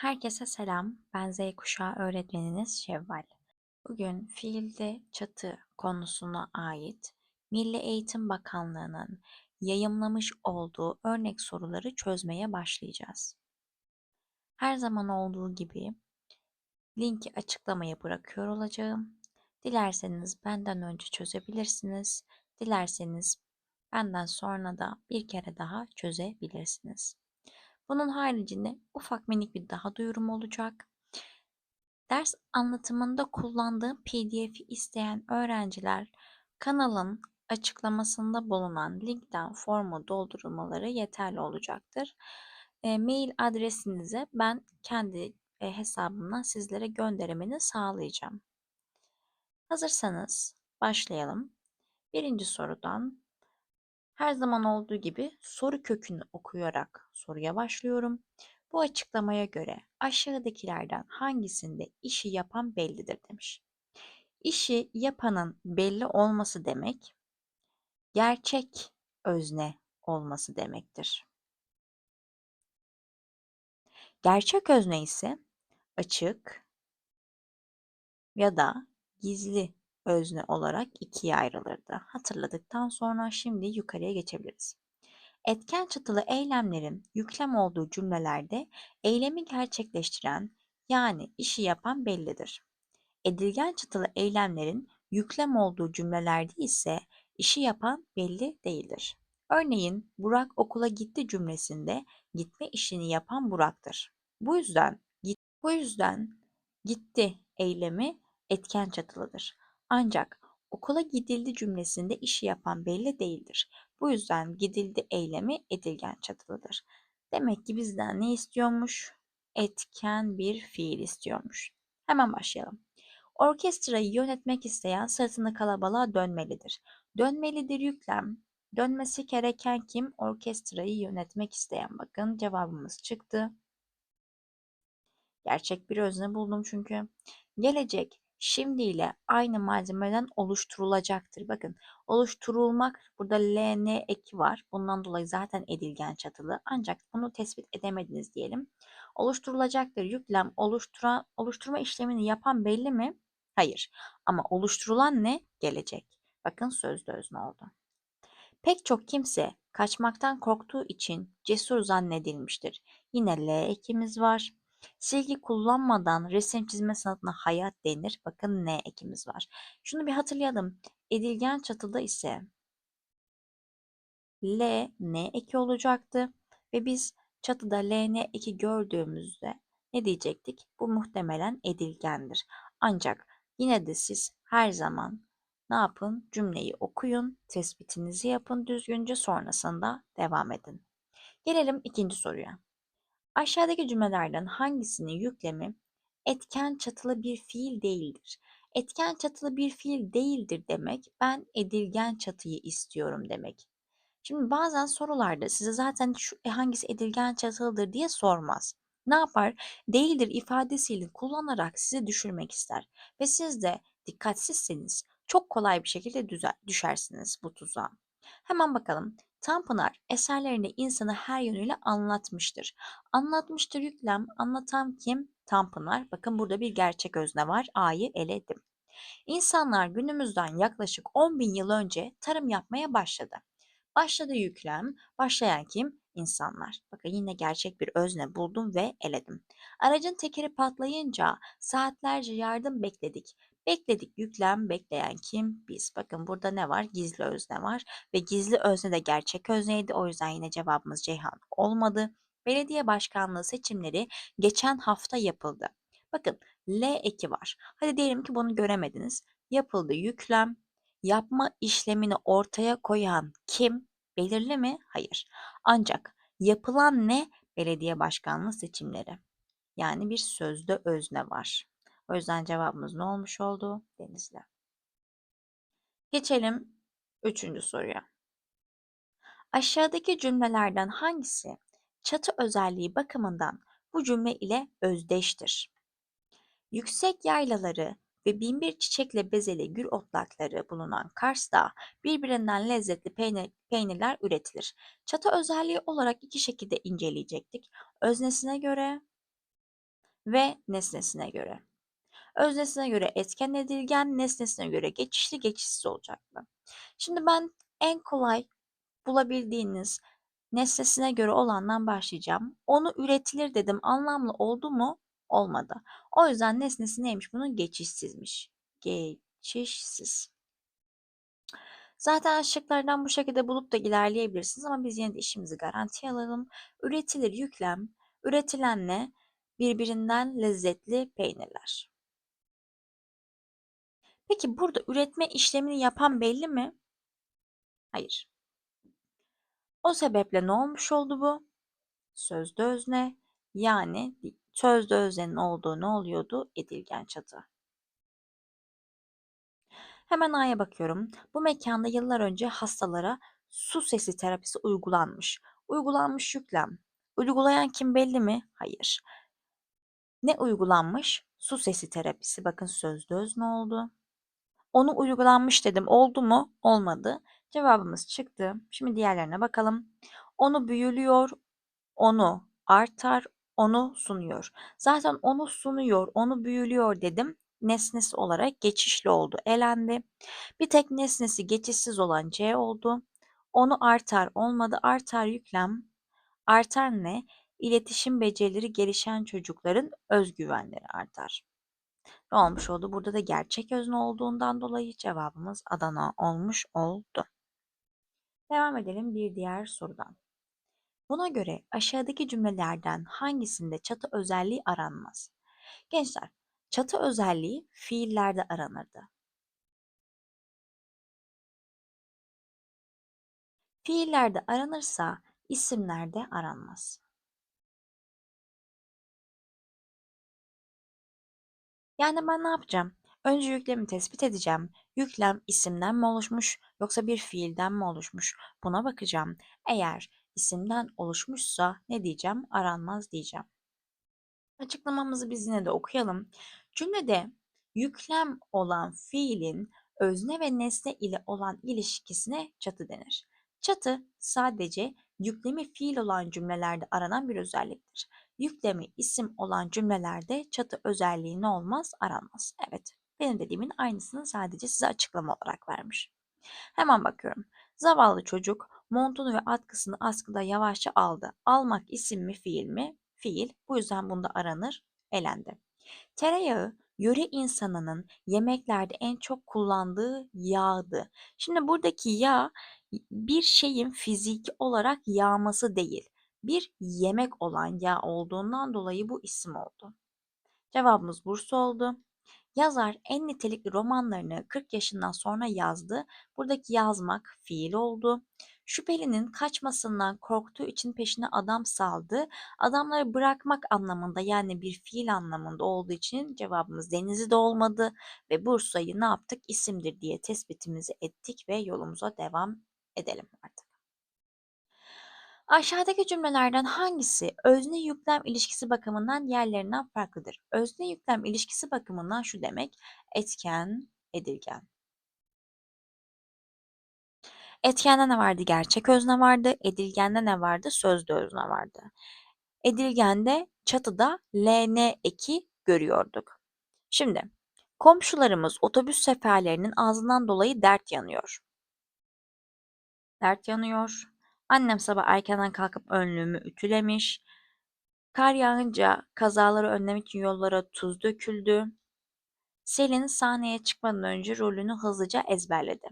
Herkese selam. Ben Z kuşağı öğretmeniniz Şevval. Bugün fiilde çatı konusuna ait Milli Eğitim Bakanlığı'nın yayımlamış olduğu örnek soruları çözmeye başlayacağız. Her zaman olduğu gibi linki açıklamaya bırakıyor olacağım. Dilerseniz benden önce çözebilirsiniz. Dilerseniz benden sonra da bir kere daha çözebilirsiniz. Bunun haricinde ufak minik bir daha duyurum olacak. Ders anlatımında kullandığım PDF'i isteyen öğrenciler kanalın açıklamasında bulunan linkten formu doldurmaları yeterli olacaktır. E, mail adresinize ben kendi e, hesabımdan sizlere göndermeni sağlayacağım. Hazırsanız başlayalım. Birinci sorudan her zaman olduğu gibi soru kökünü okuyarak soruya başlıyorum. Bu açıklamaya göre aşağıdakilerden hangisinde işi yapan bellidir demiş. İşi yapanın belli olması demek gerçek özne olması demektir. Gerçek özne ise açık ya da gizli özne olarak ikiye ayrılırdı. Hatırladıktan sonra şimdi yukarıya geçebiliriz. Etken çatılı eylemlerin yüklem olduğu cümlelerde eylemi gerçekleştiren yani işi yapan bellidir. Edilgen çatılı eylemlerin yüklem olduğu cümlelerde ise işi yapan belli değildir. Örneğin Burak okula gitti cümlesinde gitme işini yapan Burak'tır. Bu yüzden bu yüzden gitti eylemi etken çatılıdır. Ancak okula gidildi cümlesinde işi yapan belli değildir. Bu yüzden gidildi eylemi edilgen çatılıdır. Demek ki bizden ne istiyormuş? Etken bir fiil istiyormuş. Hemen başlayalım. Orkestrayı yönetmek isteyen sırtını kalabalığa dönmelidir. Dönmelidir yüklem. Dönmesi gereken kim? Orkestrayı yönetmek isteyen. Bakın cevabımız çıktı. Gerçek bir özne buldum çünkü. Gelecek şimdi ile aynı malzemeden oluşturulacaktır. Bakın oluşturulmak burada LN eki var. Bundan dolayı zaten edilgen çatılı. Ancak bunu tespit edemediniz diyelim. Oluşturulacaktır. Yüklem oluşturan, oluşturma işlemini yapan belli mi? Hayır. Ama oluşturulan ne? Gelecek. Bakın sözde özne oldu. Pek çok kimse kaçmaktan korktuğu için cesur zannedilmiştir. Yine L ekimiz var. Silgi kullanmadan resim çizme sanatına hayat denir. Bakın ne ekimiz var. Şunu bir hatırlayalım. Edilgen çatıda ise L ne eki olacaktı ve biz çatıda L ne eki gördüğümüzde ne diyecektik? Bu muhtemelen edilgendir. Ancak yine de siz her zaman ne yapın? Cümleyi okuyun, tespitinizi yapın düzgünce sonrasında devam edin. Gelelim ikinci soruya. Aşağıdaki cümlelerden hangisinin yüklemi etken çatılı bir fiil değildir? Etken çatılı bir fiil değildir demek ben edilgen çatıyı istiyorum demek. Şimdi bazen sorularda size zaten şu e, hangisi edilgen çatılıdır diye sormaz. Ne yapar? Değildir ifadesiyle kullanarak sizi düşürmek ister. Ve siz de dikkatsizseniz çok kolay bir şekilde düzer, düşersiniz bu tuzağa. Hemen bakalım. Tanpınar eserlerinde insanı her yönüyle anlatmıştır. Anlatmıştır yüklem. Anlatan kim? Tanpınar. Bakın burada bir gerçek özne var. A'yı eledim. İnsanlar günümüzden yaklaşık 10 bin yıl önce tarım yapmaya başladı. Başladı yüklem. Başlayan kim? İnsanlar. Bakın yine gerçek bir özne buldum ve eledim. Aracın tekeri patlayınca saatlerce yardım bekledik. Bekledik yüklem bekleyen kim? Biz. Bakın burada ne var? Gizli özne var ve gizli özne de gerçek özneydi. O yüzden yine cevabımız Ceyhan olmadı. Belediye başkanlığı seçimleri geçen hafta yapıldı. Bakın L eki var. Hadi diyelim ki bunu göremediniz. Yapıldı yüklem. Yapma işlemini ortaya koyan kim? Belirli mi? Hayır. Ancak yapılan ne? Belediye başkanlığı seçimleri. Yani bir sözde özne var. O yüzden cevabımız ne olmuş oldu? Denizli. Geçelim üçüncü soruya. Aşağıdaki cümlelerden hangisi çatı özelliği bakımından bu cümle ile özdeştir? Yüksek yaylaları ve binbir çiçekle bezeli gül otlakları bulunan Kars'ta birbirinden lezzetli peynir, peynirler üretilir. Çatı özelliği olarak iki şekilde inceleyecektik. Öznesine göre ve nesnesine göre. Öznesine göre etken edilgen, nesnesine göre geçişli geçişsiz olacaktı. Şimdi ben en kolay bulabildiğiniz nesnesine göre olandan başlayacağım. Onu üretilir dedim. Anlamlı oldu mu? Olmadı. O yüzden nesnesi neymiş? Bunun geçişsizmiş. Geçişsiz. Zaten şıklardan bu şekilde bulup da ilerleyebilirsiniz ama biz yine de işimizi garantiye alalım. Üretilir yüklem, üretilenle birbirinden lezzetli peynirler. Peki burada üretme işlemini yapan belli mi? Hayır. O sebeple ne olmuş oldu bu? Sözde özne yani sözde öznenin olduğu ne oluyordu? Edilgen çatı. Hemen A'ya bakıyorum. Bu mekanda yıllar önce hastalara su sesi terapisi uygulanmış. Uygulanmış yüklem. Uygulayan kim belli mi? Hayır. Ne uygulanmış? Su sesi terapisi. Bakın sözde özne oldu. Onu uygulanmış dedim. Oldu mu? Olmadı. Cevabımız çıktı. Şimdi diğerlerine bakalım. Onu büyülüyor, onu artar, onu sunuyor. Zaten onu sunuyor, onu büyülüyor dedim. Nesnesi olarak geçişli oldu. Elendi. Bir tek nesnesi geçişsiz olan C oldu. Onu artar olmadı. Artar yüklem. Artar ne? İletişim becerileri gelişen çocukların özgüvenleri artar. Ne olmuş oldu? Burada da gerçek özne olduğundan dolayı cevabımız Adana olmuş oldu. Devam edelim bir diğer sorudan. Buna göre aşağıdaki cümlelerden hangisinde çatı özelliği aranmaz? Gençler, çatı özelliği fiillerde aranırdı. Fiillerde aranırsa isimlerde aranmaz. Yani ben ne yapacağım? Önce yüklemi tespit edeceğim. Yüklem isimden mi oluşmuş yoksa bir fiilden mi oluşmuş? Buna bakacağım. Eğer isimden oluşmuşsa ne diyeceğim? Aranmaz diyeceğim. Açıklamamızı biz yine de okuyalım. Cümlede yüklem olan fiilin özne ve nesne ile olan ilişkisine çatı denir. Çatı sadece yüklemi fiil olan cümlelerde aranan bir özelliktir. Yüklemi isim olan cümlelerde çatı özelliği ne olmaz? Aranmaz. Evet, benim dediğimin aynısını sadece size açıklama olarak vermiş. Hemen bakıyorum. Zavallı çocuk montunu ve atkısını askıda yavaşça aldı. Almak isim mi fiil mi? Fiil. Bu yüzden bunda aranır. Elendi. Tereyağı yöre insanının yemeklerde en çok kullandığı yağdı. Şimdi buradaki yağ bir şeyin fiziki olarak yağması değil. Bir yemek olan yağ olduğundan dolayı bu isim oldu. Cevabımız Bursa oldu. Yazar en nitelikli romanlarını 40 yaşından sonra yazdı. Buradaki yazmak fiil oldu. Şüphelinin kaçmasından korktuğu için peşine adam saldı. Adamları bırakmak anlamında yani bir fiil anlamında olduğu için cevabımız denizi de olmadı ve Bursa'yı ne yaptık? İsimdir diye tespitimizi ettik ve yolumuza devam edelim artık. Aşağıdaki cümlelerden hangisi özne yüklem ilişkisi bakımından diğerlerinden farklıdır? Özne yüklem ilişkisi bakımından şu demek, etken, edilgen. Etkende ne vardı? Gerçek özne vardı. Edilgende ne vardı? Sözlü özne vardı. Edilgende çatıda LN eki görüyorduk. Şimdi komşularımız otobüs seferlerinin ağzından dolayı dert yanıyor. Dert yanıyor. Annem sabah erkenden kalkıp önlüğümü ütülemiş. Kar yağınca kazaları önlemek için yollara tuz döküldü. Selin sahneye çıkmadan önce rolünü hızlıca ezberledi.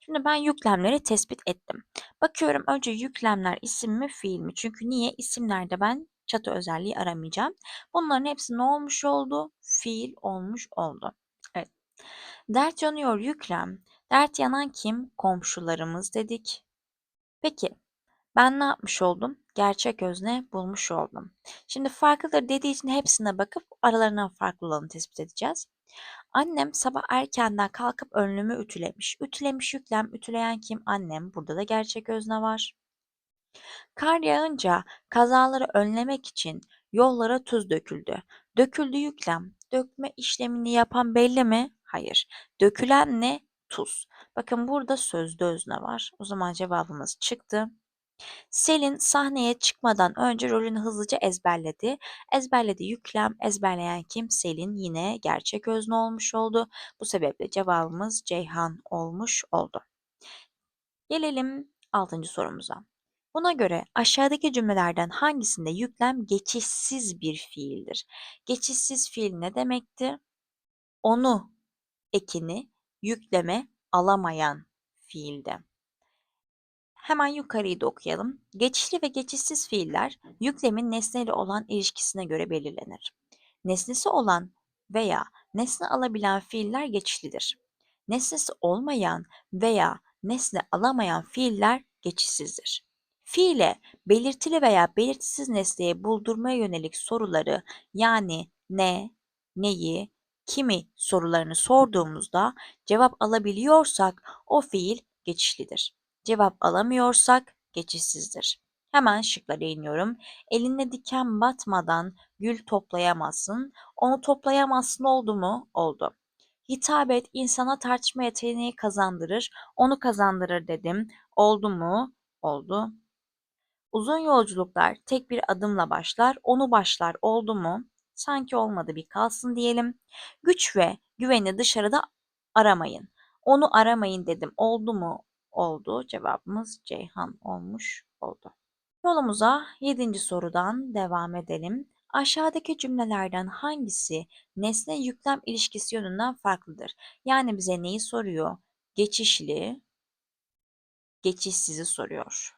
Şimdi ben yüklemleri tespit ettim. Bakıyorum önce yüklemler isim mi fiil mi? Çünkü niye? İsimlerde ben çatı özelliği aramayacağım. Bunların hepsi ne olmuş oldu? Fiil olmuş oldu. Evet. Dert yanıyor yüklem. Dert yanan kim? Komşularımız dedik. Peki ben ne yapmış oldum? Gerçek özne bulmuş oldum. Şimdi farklıdır dediği için hepsine bakıp aralarından farklı olanı tespit edeceğiz. Annem sabah erkenden kalkıp önlüğümü ütülemiş. Ütülemiş yüklem, ütüleyen kim? Annem. Burada da gerçek özne var. Kar yağınca kazaları önlemek için yollara tuz döküldü. Döküldü yüklem. Dökme işlemini yapan belli mi? Hayır. Dökülen ne? Tuz. Bakın burada sözde özne var. O zaman cevabımız çıktı. Selin sahneye çıkmadan önce rolünü hızlıca ezberledi. Ezberledi yüklem, ezberleyen kim? Selin yine gerçek özne olmuş oldu. Bu sebeple cevabımız Ceyhan olmuş oldu. Gelelim 6. sorumuza. Buna göre aşağıdaki cümlelerden hangisinde yüklem geçişsiz bir fiildir? Geçişsiz fiil ne demekti? Onu ekini yükleme alamayan fiilde. Hemen yukarıyı da okuyalım. Geçişli ve geçişsiz fiiller yüklemin nesneyle olan ilişkisine göre belirlenir. Nesnesi olan veya nesne alabilen fiiller geçişlidir. Nesnesi olmayan veya nesne alamayan fiiller geçişsizdir. Fiile belirtili veya belirtisiz nesneye buldurmaya yönelik soruları yani ne, neyi, kimi sorularını sorduğumuzda cevap alabiliyorsak o fiil geçişlidir. Cevap alamıyorsak geçişsizdir. Hemen şıklara iniyorum. Eline diken batmadan gül toplayamazsın. Onu toplayamazsın oldu mu? Oldu. Hitabet insana tartışma yeteneği kazandırır. Onu kazandırır dedim. Oldu mu? Oldu. Uzun yolculuklar tek bir adımla başlar. Onu başlar. Oldu mu? Sanki olmadı bir kalsın diyelim. Güç ve güveni dışarıda aramayın. Onu aramayın dedim. Oldu mu? Oldu. Cevabımız Ceyhan olmuş oldu. Yolumuza 7. sorudan devam edelim. Aşağıdaki cümlelerden hangisi nesne yüklem ilişkisi yönünden farklıdır? Yani bize neyi soruyor? Geçişli, geçişsizi soruyor.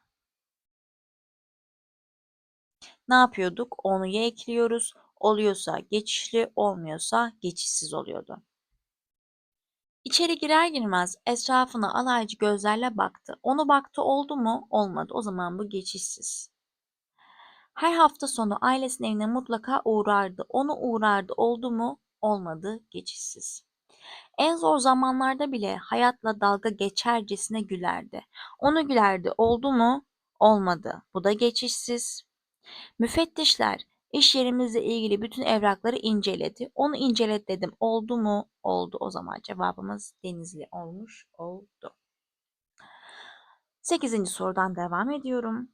Ne yapıyorduk? Onu ya ekliyoruz. Oluyorsa geçişli, olmuyorsa geçişsiz oluyordu. İçeri girer girmez etrafına alaycı gözlerle baktı. Onu baktı oldu mu? Olmadı. O zaman bu geçişsiz. Her hafta sonu ailesinin evine mutlaka uğrardı. Onu uğrardı oldu mu? Olmadı. Geçişsiz. En zor zamanlarda bile hayatla dalga geçercesine gülerdi. Onu gülerdi oldu mu? Olmadı. Bu da geçişsiz. Müfettişler iş yerimizle ilgili bütün evrakları inceledi. Onu incelet dedim. Oldu mu? Oldu. O zaman cevabımız Denizli olmuş oldu. Sekizinci sorudan devam ediyorum.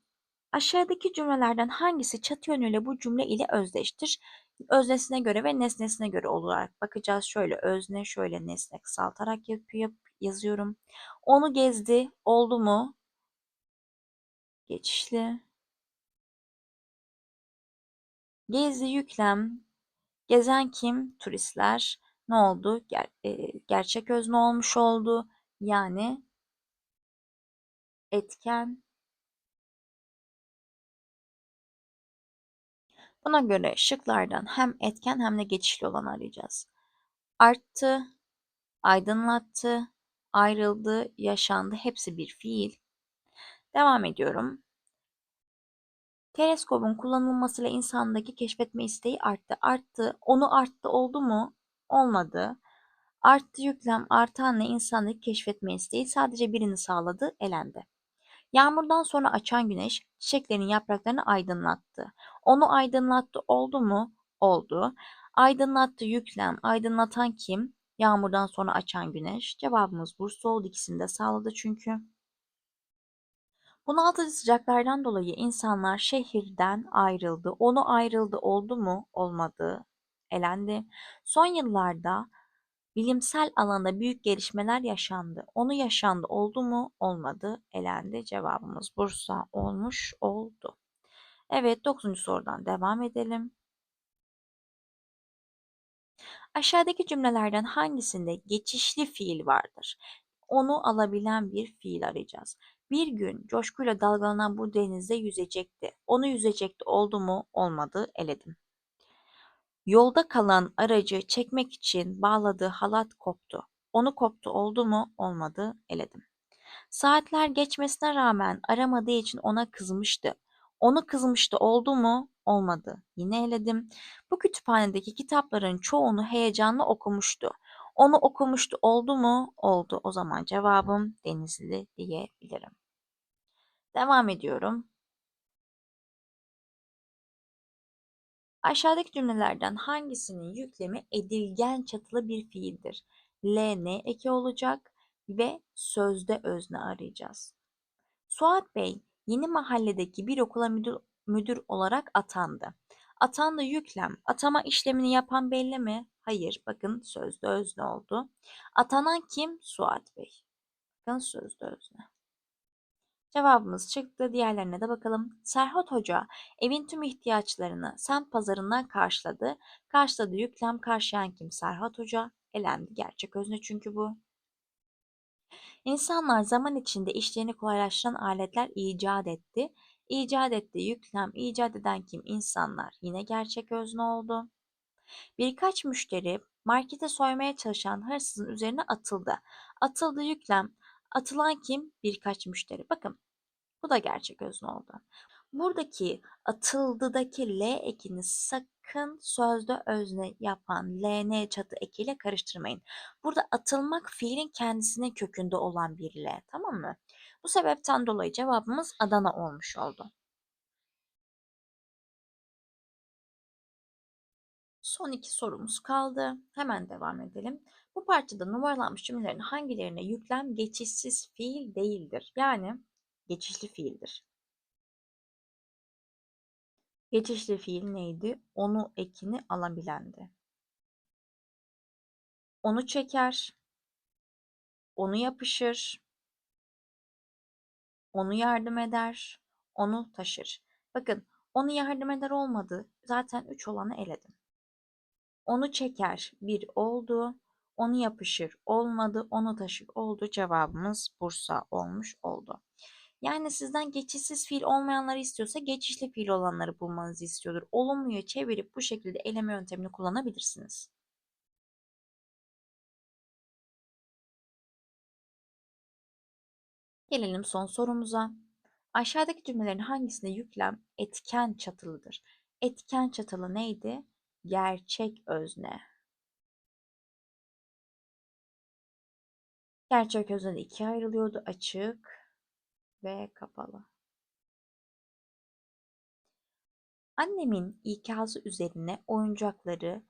Aşağıdaki cümlelerden hangisi çatı yönüyle bu cümle ile özdeştir? Öznesine göre ve nesnesine göre olarak bakacağız. Şöyle özne, şöyle nesne kısaltarak yapıyor, yazıyorum. Onu gezdi, oldu mu? Geçişli. Gezdi yüklem. Gezen kim? Turistler. Ne oldu? Ger e, gerçek özne olmuş oldu. Yani etken Buna göre şıklardan hem etken hem de geçişli olanı arayacağız. Arttı, aydınlattı, ayrıldı, yaşandı hepsi bir fiil. Devam ediyorum. Teleskobun kullanılmasıyla insandaki keşfetme isteği arttı. Arttı, onu arttı oldu mu? Olmadı. Arttı yüklem artanla insandaki keşfetme isteği sadece birini sağladı, elendi. Yağmurdan sonra açan güneş çiçeklerin yapraklarını aydınlattı. Onu aydınlattı oldu mu? Oldu. Aydınlattı yüklem. Aydınlatan kim? Yağmurdan sonra açan güneş. Cevabımız Bursa oldu. İkisini de sağladı çünkü. Bunaltıcı sıcaklardan dolayı insanlar şehirden ayrıldı. Onu ayrıldı oldu mu? Olmadı. Elendi. Son yıllarda Bilimsel alanda büyük gelişmeler yaşandı. Onu yaşandı oldu mu? Olmadı. Elendi. Cevabımız Bursa olmuş oldu. Evet 9. sorudan devam edelim. Aşağıdaki cümlelerden hangisinde geçişli fiil vardır? Onu alabilen bir fiil arayacağız. Bir gün coşkuyla dalgalanan bu denizde yüzecekti. Onu yüzecekti oldu mu? Olmadı. Eledim. Yolda kalan aracı çekmek için bağladığı halat koptu. Onu koptu oldu mu? Olmadı. Eledim. Saatler geçmesine rağmen aramadığı için ona kızmıştı. Onu kızmıştı oldu mu? Olmadı. Yine eledim. Bu kütüphanedeki kitapların çoğunu heyecanla okumuştu. Onu okumuştu oldu mu? Oldu. O zaman cevabım Denizli diyebilirim. Devam ediyorum. Aşağıdaki cümlelerden hangisinin yüklemi edilgen çatılı bir fiildir? L ne eki olacak ve sözde özne arayacağız. Suat Bey yeni mahalledeki bir okula müdür, müdür olarak atandı. Atandı yüklem. Atama işlemini yapan belli mi? Hayır. Bakın sözde özne oldu. Atanan kim? Suat Bey. Bakın sözde özne. Cevabımız çıktı. Diğerlerine de bakalım. Serhat Hoca evin tüm ihtiyaçlarını semt pazarından karşıladı. Karşıladı yüklem karşılayan kim? Serhat Hoca. Elendi gerçek özne çünkü bu. İnsanlar zaman içinde işlerini kolaylaştıran aletler icat etti. İcat etti yüklem, icat eden kim? İnsanlar. Yine gerçek özne oldu. Birkaç müşteri markete soymaya çalışan hırsızın üzerine atıldı. Atıldı yüklem. Atılan kim? Birkaç müşteri. Bakın bu da gerçek özne oldu. Buradaki atıldıdaki L ekini sakın sözde özne yapan LN çatı ekiyle karıştırmayın. Burada atılmak fiilin kendisinin kökünde olan bir L tamam mı? Bu sebepten dolayı cevabımız Adana olmuş oldu. Son iki sorumuz kaldı. Hemen devam edelim. Bu parçada numaralanmış cümlelerin hangilerine yüklem geçişsiz fiil değildir? Yani geçişli fiildir. Geçişli fiil neydi? Onu ekini alabilendi. Onu çeker, onu yapışır, onu yardım eder, onu taşır. Bakın onu yardım eder olmadı. Zaten üç olanı eledim. Onu çeker bir oldu. Onu yapışır olmadı. Onu taşır oldu. Cevabımız Bursa olmuş oldu. Yani sizden geçişsiz fiil olmayanları istiyorsa geçişli fiil olanları bulmanızı istiyordur. Olumluya çevirip bu şekilde eleme yöntemini kullanabilirsiniz. Gelelim son sorumuza. Aşağıdaki cümlelerin hangisinde yüklem etken çatılıdır? Etken çatılı neydi? Gerçek özne. Gerçek özne de ikiye ayrılıyordu. Açık ve kapalı. Annemin ikazı üzerine oyuncakları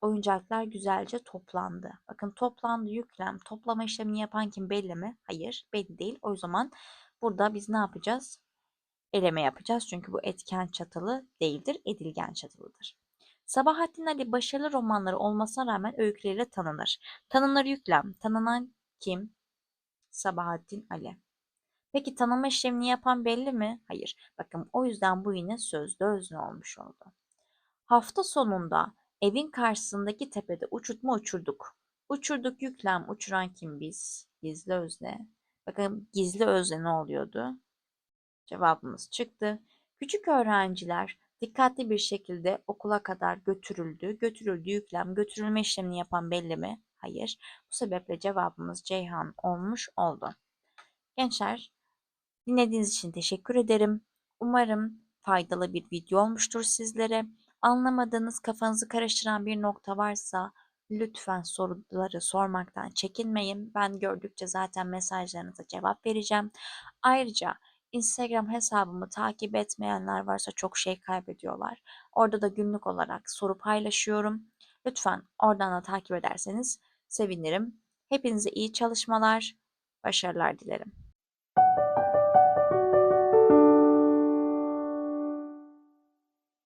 oyuncaklar güzelce toplandı. Bakın toplandı yüklem. Toplama işlemini yapan kim belli mi? Hayır belli değil. O zaman burada biz ne yapacağız? Eleme yapacağız. Çünkü bu etken çatılı değildir. Edilgen çatılıdır. Sabahattin Ali başarılı romanları olmasına rağmen öyküleriyle tanınır. Tanınır yüklem. Tanınan kim? Sabahattin Ali. Peki tanıma işlemini yapan belli mi? Hayır. Bakın o yüzden bu yine sözde özne olmuş oldu. Hafta sonunda evin karşısındaki tepede uçurtma uçurduk. Uçurduk yüklem uçuran kim biz? Gizli özne. Bakın gizli özne ne oluyordu? Cevabımız çıktı. Küçük öğrenciler dikkatli bir şekilde okula kadar götürüldü. Götürüldü yüklem. Götürülme işlemini yapan belli mi? Hayır. Bu sebeple cevabımız Ceyhan olmuş oldu. Gençler dinlediğiniz için teşekkür ederim. Umarım faydalı bir video olmuştur sizlere. Anlamadığınız, kafanızı karıştıran bir nokta varsa lütfen soruları sormaktan çekinmeyin. Ben gördükçe zaten mesajlarınıza cevap vereceğim. Ayrıca Instagram hesabımı takip etmeyenler varsa çok şey kaybediyorlar. Orada da günlük olarak soru paylaşıyorum. Lütfen oradan da takip ederseniz sevinirim. Hepinize iyi çalışmalar, başarılar dilerim.